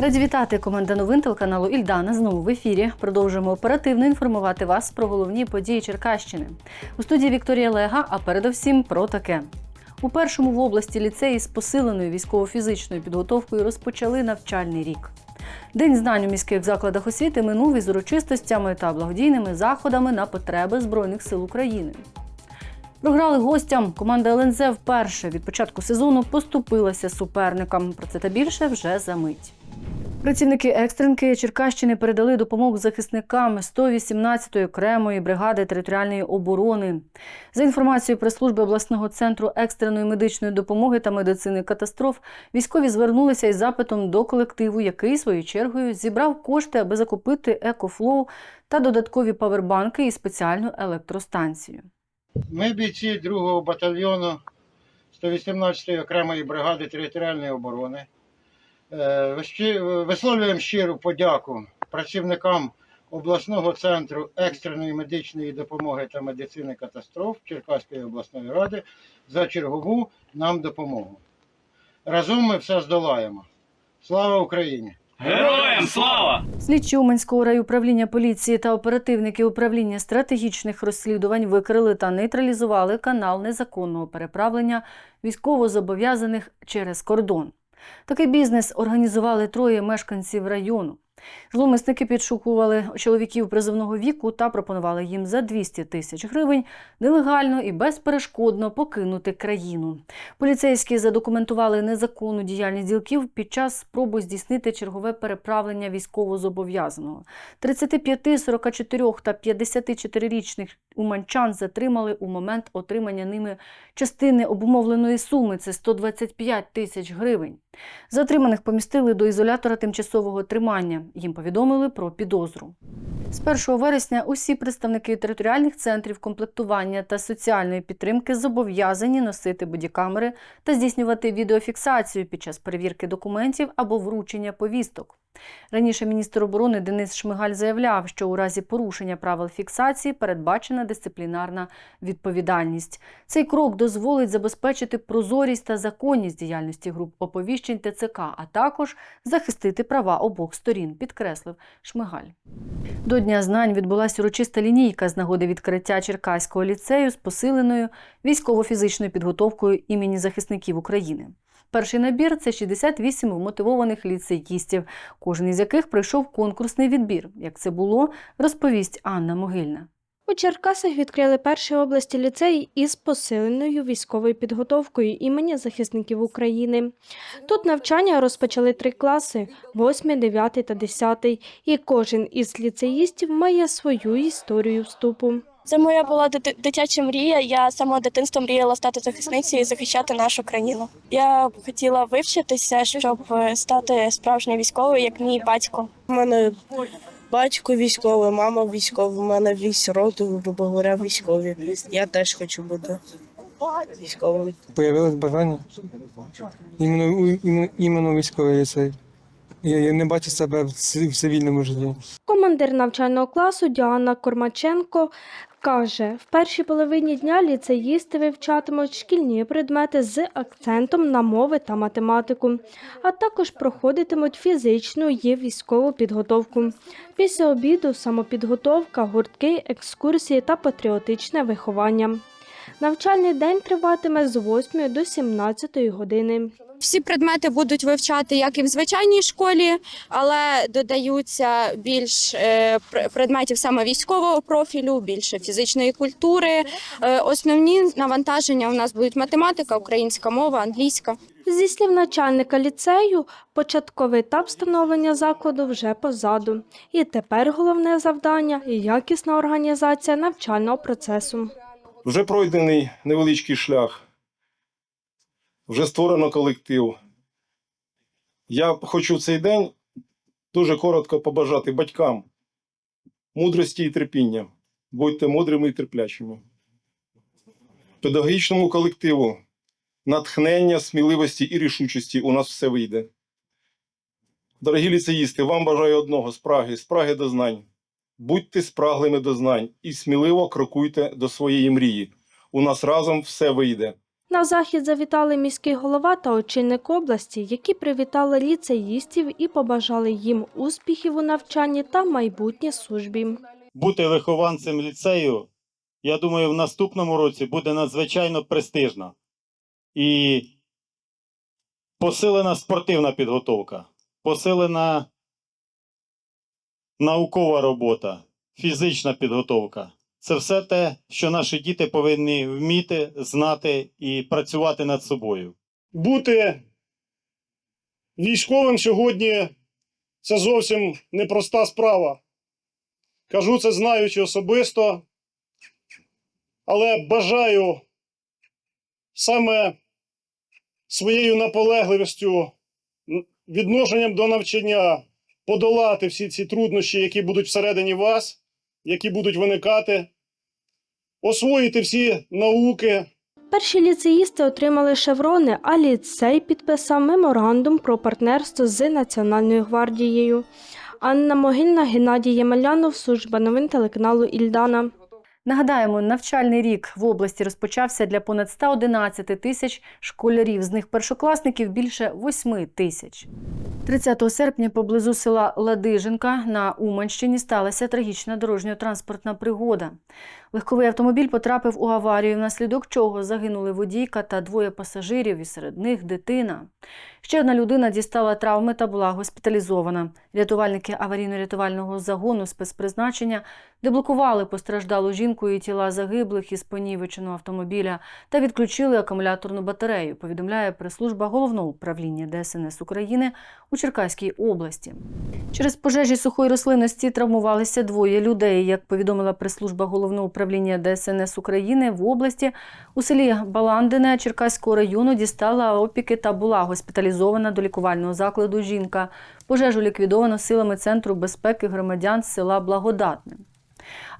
Раді вітати команда новин телеканалу Ільдана знову в ефірі. Продовжуємо оперативно інформувати вас про головні події Черкащини. У студії Вікторія Лега, а передовсім про таке. У першому в області ліцеї з посиленою військово-фізичною підготовкою розпочали навчальний рік. День знань у міських закладах освіти минув із урочистостями та благодійними заходами на потреби Збройних сил України. Програли гостям. Команда ЛНЗ вперше від початку сезону поступилася суперникам. Про це та більше вже за мить. Працівники екстренки Черкащини передали допомогу захисникам 118-ї окремої бригади територіальної оборони. За інформацією прес-служби обласного центру екстреної медичної допомоги та медицини катастроф, військові звернулися із запитом до колективу, який своєю чергою зібрав кошти, аби закупити екофлоу та додаткові павербанки і спеціальну електростанцію. Ми бійці 2-го батальйону 118-ї окремої бригади територіальної оборони. Е, Висловлюємо щиру подяку працівникам обласного центру екстреної медичної допомоги та медицини катастроф Черкаської обласної ради за чергову нам допомогу. Разом ми все здолаємо. Слава Україні! Героям слава! Слідчі Уманського райуправління поліції та оперативники управління стратегічних розслідувань викрили та нейтралізували канал незаконного переправлення військовозобов'язаних через кордон. Такий бізнес організували троє мешканців району. Зловмисники підшукували чоловіків призовного віку та пропонували їм за 200 тисяч гривень нелегально і безперешкодно покинути країну. Поліцейські задокументували незаконну діяльність ділків під час спроби здійснити чергове переправлення військовозобов'язаного. 35, 44 та 54-річних уманчан затримали у момент отримання ними частини обумовленої суми це 125 тисяч гривень. Затриманих помістили до ізолятора тимчасового тримання. Їм повідомили про підозру. З 1 вересня усі представники територіальних центрів комплектування та соціальної підтримки зобов'язані носити бодікамери та здійснювати відеофіксацію під час перевірки документів або вручення повісток. Раніше міністр оборони Денис Шмигаль заявляв, що у разі порушення правил фіксації передбачена дисциплінарна відповідальність. Цей крок дозволить забезпечити прозорість та законність діяльності груп оповіщень ТЦК, а також захистити права обох сторін, підкреслив Шмигаль. До Дня знань відбулася урочиста лінійка з нагоди відкриття Черкаського ліцею з посиленою військово-фізичною підготовкою імені захисників України. Перший набір це 68 вмотивованих ліцеїстів, кожен із яких пройшов конкурсний відбір. Як це було, розповість Анна Могильна. У Черкасах відкрили перший області ліцей із посиленою військовою підготовкою імені захисників України. Тут навчання розпочали три класи: 8, 9 та 10, і кожен із ліцеїстів має свою історію вступу. Це моя була дитяча мрія. Я з самого дитинства мріяла стати захисницею і захищати нашу країну. Я б хотіла вивчитися, щоб е, стати справжньою військовою, як мій батько. У мене батько військовий, мама військова, у мене весь роду, грубо говоря, військові. Я теж хочу бути військовим. Появилось бажання іменно, іменно, іменно військовий ліцей. Я, я не бачу себе в цивільному житті. Командир навчального класу Діана Кормаченко каже, в першій половині дня ліцеїсти вивчатимуть шкільні предмети з акцентом на мови та математику, а також проходитимуть фізичну і військову підготовку. Після обіду самопідготовка, гуртки, екскурсії та патріотичне виховання. Навчальний день триватиме з 8 до 17 години. Всі предмети будуть вивчати як і в звичайній школі, але додаються більш е, пр- предметів саме військового профілю, більше фізичної культури. Е, Основні навантаження у нас будуть математика, українська мова, англійська. Зі слів начальника ліцею, початковий етап встановлення закладу вже позаду. І тепер головне завдання – якісна організація навчального процесу. Вже пройдений невеличкий шлях, вже створено колектив. Я хочу в цей день дуже коротко побажати батькам мудрості і терпіння. Будьте мудрими і терплячими. Педагогічному колективу натхнення, сміливості і рішучості у нас все вийде. Дорогі ліцеїсти, вам бажаю одного спраги, спраги до знань. Будьте спраглими до знань і сміливо крокуйте до своєї мрії. У нас разом все вийде. На захід завітали міський голова та очільник області, які привітали ліцеїстів і побажали їм успіхів у навчанні та майбутнє службі. бути вихованцем ліцею, я думаю, в наступному році буде надзвичайно престижно. І посилена спортивна підготовка, посилена наукова робота, фізична підготовка. Це все те, що наші діти повинні вміти, знати і працювати над собою. бути військовим сьогодні це зовсім непроста справа. Кажу це знаючи особисто, але бажаю саме своєю наполегливістю, відношенням до навчання подолати всі ці труднощі, які будуть всередині вас, які будуть виникати, освоїти всі науки. Перші ліцеїсти отримали шеврони, а ліцей підписав меморандум про партнерство з Національною гвардією. Анна Могильна, Геннадій Ємелянов, служба новин телеканалу Ільдана. Нагадаємо, навчальний рік в області розпочався для понад 111 тисяч школярів, з них першокласників більше 8 тисяч. 30 серпня поблизу села Ладижинка на Уманщині сталася трагічна дорожньо-транспортна пригода. Легковий автомобіль потрапив у аварію, внаслідок чого загинули водійка та двоє пасажирів, і серед них дитина. Ще одна людина дістала травми та була госпіталізована. Рятувальники аварійно-рятувального загону спецпризначення деблокували постраждалу жінку і тіла загиблих із понівеченого автомобіля та відключили акумуляторну батарею, повідомляє прес-служба головного управління ДСНС України у Черкаській області. Через пожежі сухої рослинності травмувалися двоє людей. Як повідомила прес-служба головного управління ДСНС України в області, у селі Баландине Черкаського району дістала опіки та була госпіталізована до лікувального закладу жінка. Пожежу ліквідовано силами Центру безпеки громадян села Благодатне.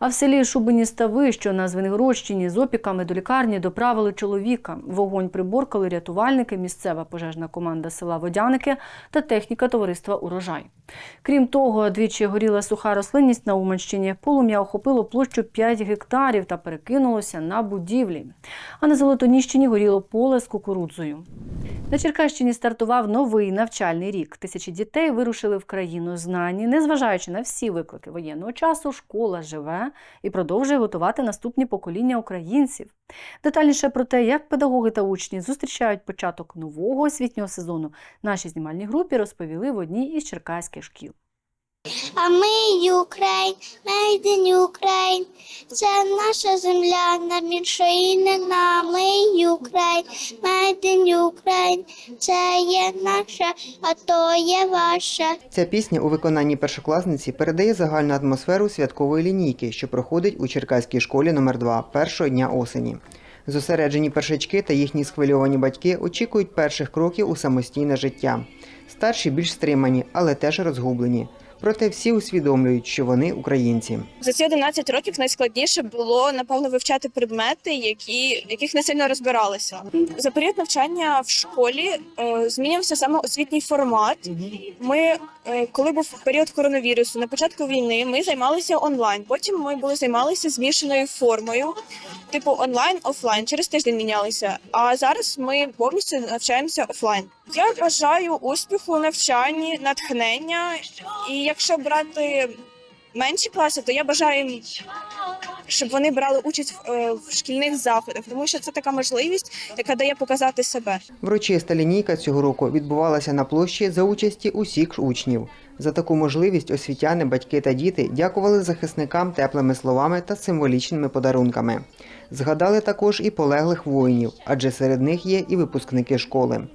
А в селі Шубині-Стави, що на Звенигородщині, з опіками до лікарні доправили чоловіка. Вогонь приборкали рятувальники, місцева пожежна команда села Водяники та техніка товариства Урожай. Крім того, двічі горіла суха рослинність на Уманщині. Полум'я охопило площу 5 гектарів та перекинулося на будівлі. А на Золотоніщині горіло поле з кукурудзою. На Черкащині стартував новий навчальний рік. Тисячі дітей вирушили в країну знані. Незважаючи на всі виклики воєнного часу, школа живе і продовжує готувати наступні покоління українців. Детальніше про те, як педагоги та учні зустрічають початок нового освітнього сезону, нашій знімальній групі розповіли в одній із черкаських шкіл. А ми Україн, made in. Це наша земля, нам іншої не на. Ми Україн, made in. Це є наша, а то є ваша. Ця пісня у виконанні першокласниці передає загальну атмосферу святкової лінійки, що проходить у Черкаській школі номер 2 першого дня осені. Зосереджені першачки та їхні схвильовані батьки очікують перших кроків у самостійне життя. Старші більш стримані, але теж розгублені. Проте всі усвідомлюють, що вони українці. За ці 11 років найскладніше було напевно вивчати предмети, які яких не сильно розбиралися. За період навчання в школі е, змінився саме освітній формат. Ми, е, коли був період коронавірусу, на початку війни ми займалися онлайн. Потім ми були займалися змішаною формою, типу онлайн, офлайн. Через тиждень мінялися. А зараз ми повністю навчаємося офлайн. Я бажаю успіху навчанні, натхнення. І якщо брати менші класи, то я бажаю щоб вони брали участь в, е, в шкільних заходах, тому що це така можливість, яка дає показати себе. Врочиста лінійка цього року відбувалася на площі за участі усіх учнів. За таку можливість освітяни, батьки та діти дякували захисникам теплими словами та символічними подарунками. Згадали також і полеглих воїнів, адже серед них є і випускники школи.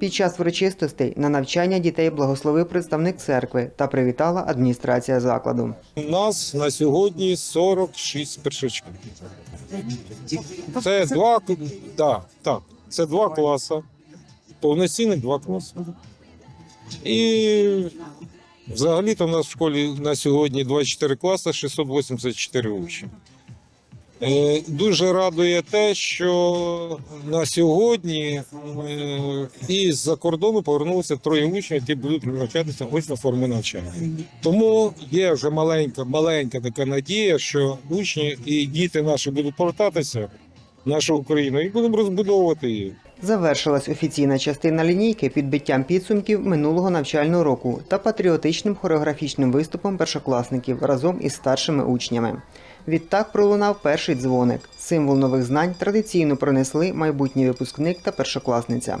Під час врочистостей на навчання дітей благословив представник церкви та привітала адміністрація закладу. У нас на сьогодні 46 першачків. Це два, да, так, це два класи. Повноцінних два класи. І взагалі-то в нас в школі на сьогодні 24 класи, 684 учні. Е, Дуже радує те, що на сьогодні е, із-за кордону повернулося троє учнів, які будуть навчатися ось на формі навчання. Тому є вже маленька, маленька така надія, що учні і діти наші будуть повертатися нашу Україну і будемо розбудовувати її. Завершилась офіційна частина лінійки підбиттям підсумків минулого навчального року та патріотичним хореографічним виступом першокласників разом із старшими учнями. Відтак пролунав перший дзвоник. Символ нових знань традиційно пронесли майбутній випускник та першокласниця.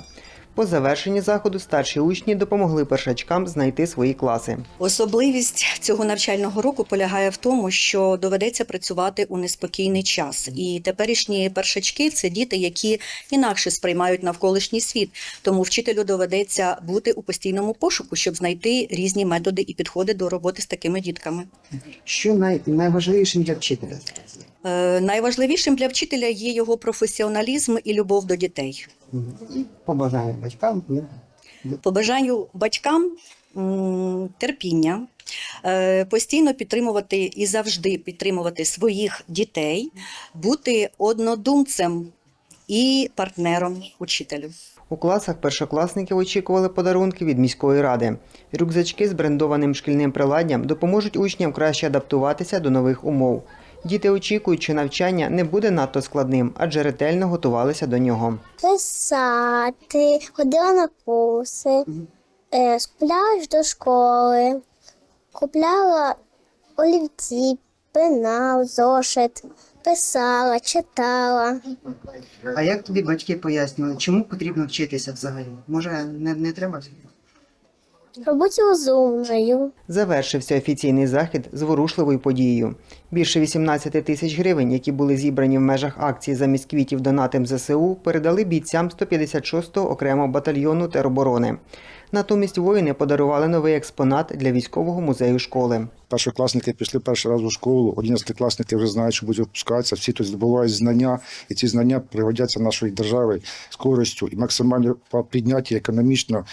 По завершенні заходу старші учні допомогли першачкам знайти свої класи. Особливість цього навчального року полягає в тому, що доведеться працювати у неспокійний час. І теперішні першачки це діти, які інакше сприймають навколишній світ. Тому вчителю доведеться бути у постійному пошуку, щоб знайти різні методи і підходи до роботи з такими дітками. Що най... найважливішим для вчителя? Е, найважливішим для вчителя є його професіоналізм і любов до дітей. Побажаю батькам. По бажанню батькам терпіння, е, постійно підтримувати і завжди підтримувати своїх дітей, бути однодумцем і партнером учителю. У класах першокласників очікували подарунки від міської ради. Рюкзачки з брендованим шкільним приладдям допоможуть учням краще адаптуватися до нових умов. Діти очікують, що навчання не буде надто складним, адже ретельно готувалися до нього. Писати, ходила на курси, е, скупляла до школи, купляла олівці, пенал, зошит, писала, читала. А як тобі батьки пояснювали, чому потрібно вчитися взагалі? Може, не, не треба? Роботі розумною. Завершився офіційний захід зворушливою подією. Більше 18 тисяч гривень, які були зібрані в межах акції замість квітів донатим ЗСУ, передали бійцям 156-го окремого батальйону тероборони. Натомість воїни подарували новий експонат для військового музею школи. Першокласники пішли перший раз у школу, одинадцятикласники вже знають, що будуть випускатися, всі тут здобувають знання, і ці знання пригодяться нашої держави з користю і максимально по підняття економічно,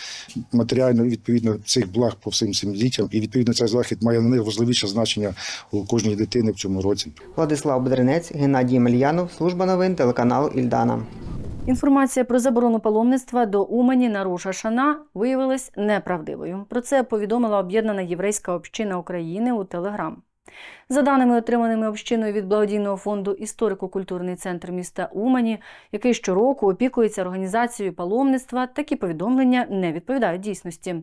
матеріально і відповідно цих благ по всім цим дітям. І відповідно цей захід має найважливіше значення у кожній дитини в цьому році. Владислав Бедренець, Геннадій Мельянов, служба новин телеканал Ільдана. Інформація про заборону паломництва до Умані на Руша Шана виявилась неправдивою. Про це повідомила об'єднана єврейська община України у Телеграм. За даними, отриманими общиною від благодійного фонду Історико-культурний центр міста Умані, який щороку опікується організацією паломництва, такі повідомлення не відповідають дійсності.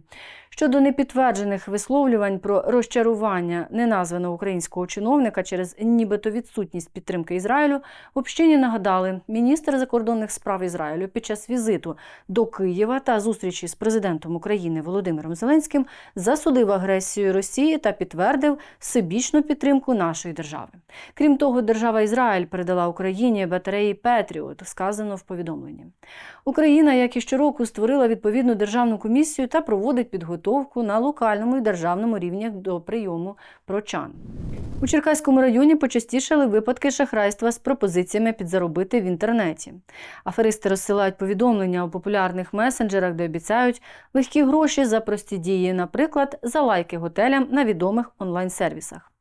Щодо непідтверджених висловлювань про розчарування неназваного українського чиновника через нібито відсутність підтримки Ізраїлю, общині нагадали, міністр закордонних справ Ізраїлю під час візиту до Києва та зустрічі з президентом України Володимиром Зеленським засудив агресію Росії та підтвердив всебічну підтримку нашої держави. Крім того, держава Ізраїль передала Україні батареї Петріот, сказано в повідомленні. Україна, як і щороку, створила відповідну державну комісію та проводить підготовку на локальному і державному рівнях до прийому прочан. У Черкаському районі почастішали випадки шахрайства з пропозиціями підзаробити в інтернеті. Аферисти розсилають повідомлення у популярних месенджерах, де обіцяють легкі гроші за прості дії, наприклад, за лайки готелям на відомих онлайн-сервісах.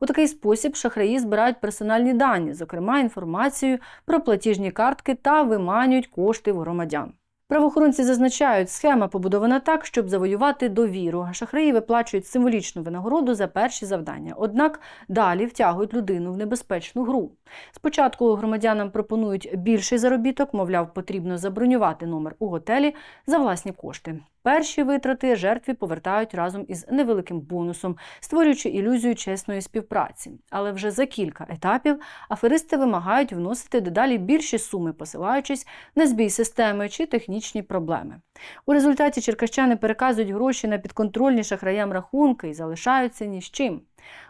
У такий спосіб шахраї збирають персональні дані, зокрема інформацію про платіжні картки та виманюють кошти в громадян. Правоохоронці зазначають, схема побудована так, щоб завоювати довіру. Шахраї виплачують символічну винагороду за перші завдання. Однак далі втягують людину в небезпечну гру. Спочатку громадянам пропонують більший заробіток, мовляв, потрібно забронювати номер у готелі за власні кошти. Перші витрати жертві повертають разом із невеликим бонусом, створюючи ілюзію чесної співпраці. Але вже за кілька етапів аферисти вимагають вносити дедалі більші суми, посилаючись на збій системи чи технічні проблеми. У результаті черкащани переказують гроші на підконтрольні шахраям рахунки і залишаються ні з чим.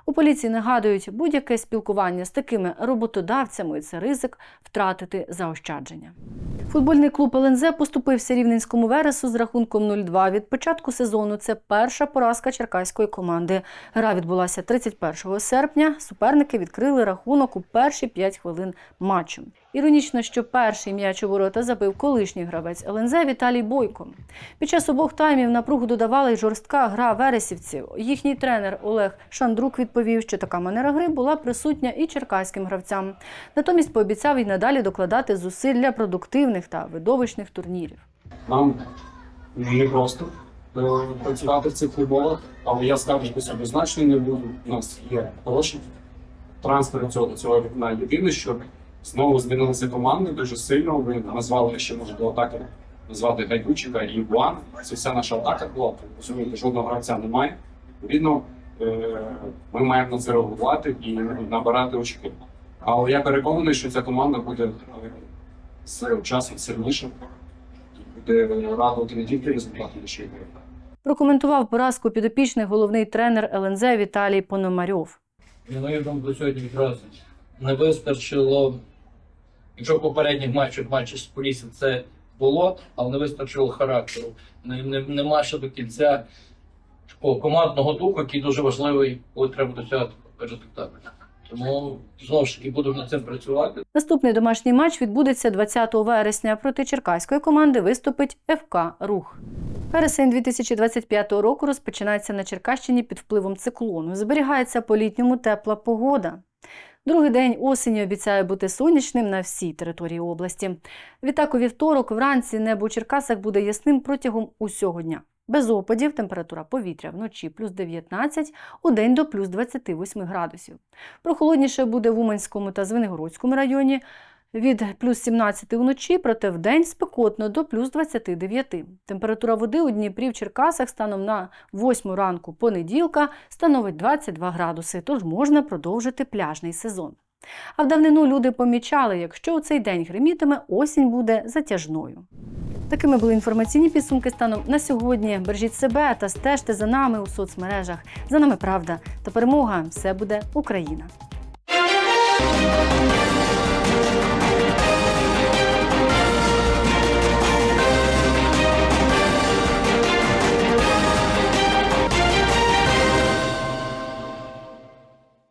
У поліції нагадують, будь-яке спілкування з такими роботодавцями це ризик втратити заощадження. Футбольний клуб ЛНЗ поступився рівненському вересу з рахунком 0-2. Від початку сезону це перша поразка черкаської команди. Гра відбулася 31 серпня. Суперники відкрили рахунок у перші 5 хвилин матчу. Іронічно, що перший м'яч у ворота забив колишній гравець ЛНЗ Віталій Бойко. Під час обох таймів напругу додавала й жорстка гра вересівців. Їхній тренер Олег Шандрук відповів, що така манера гри була присутня і черкаським гравцям. Натомість пообіцяв і надалі докладати зусиль для продуктивних та видовищних турнірів. Нам не просто е, працювати в цих умовах, але я скаржитися однозначно не буду. У нас є гроші. Трансфер цього цього вікна єдине, що Знову змінилися команди дуже сильно. Ви назвали ще може до атаки назвати Гайдучика і Буан. Це вся наша атака була. Розумієте, жодного гравця немає. Відповідно, е, ми маємо на це реагувати і набирати очки. Але я переконаний, що ця команда буде е, з часом сильніша і буде радувати не тільки результати, а ще й. Прокоментував поразку підопічний головний тренер ЛНЗ Віталій Пономарьов. На мою думку, сьогодні якраз не вистачило. Якщо в попередніх матчах матчі з Поліссям це було, але не вистачило характеру. Не, не, нема ще до кінця такого командного духу, який дуже важливий, коли треба досягати результату. Тому знову ж таки будемо над цим працювати. Наступний домашній матч відбудеться 20 вересня. Проти черкаської команди виступить ФК Рух. Вересень 2025 року розпочинається на Черкащині під впливом циклону. Зберігається по-літньому тепла погода. Другий день осені обіцяє бути сонячним на всій території області. Відтак у вівторок вранці небо у Черкасах буде ясним протягом усього дня. Без опадів температура повітря вночі плюс 19, у день до плюс 28 градусів. Прохолодніше буде в Уманському та Звенигородському районі від плюс 17 вночі, проте вдень спекотно до плюс 29. Температура води у Дніпрі в Черкасах станом на 8 ранку понеділка становить 22 градуси, тож можна продовжити пляжний сезон. А в давнину люди помічали, якщо у цей день гримітиме, осінь буде затяжною. Такими були інформаційні підсумки станом на сьогодні. Бережіть себе та стежте за нами у соцмережах. За нами правда та перемога. Все буде Україна.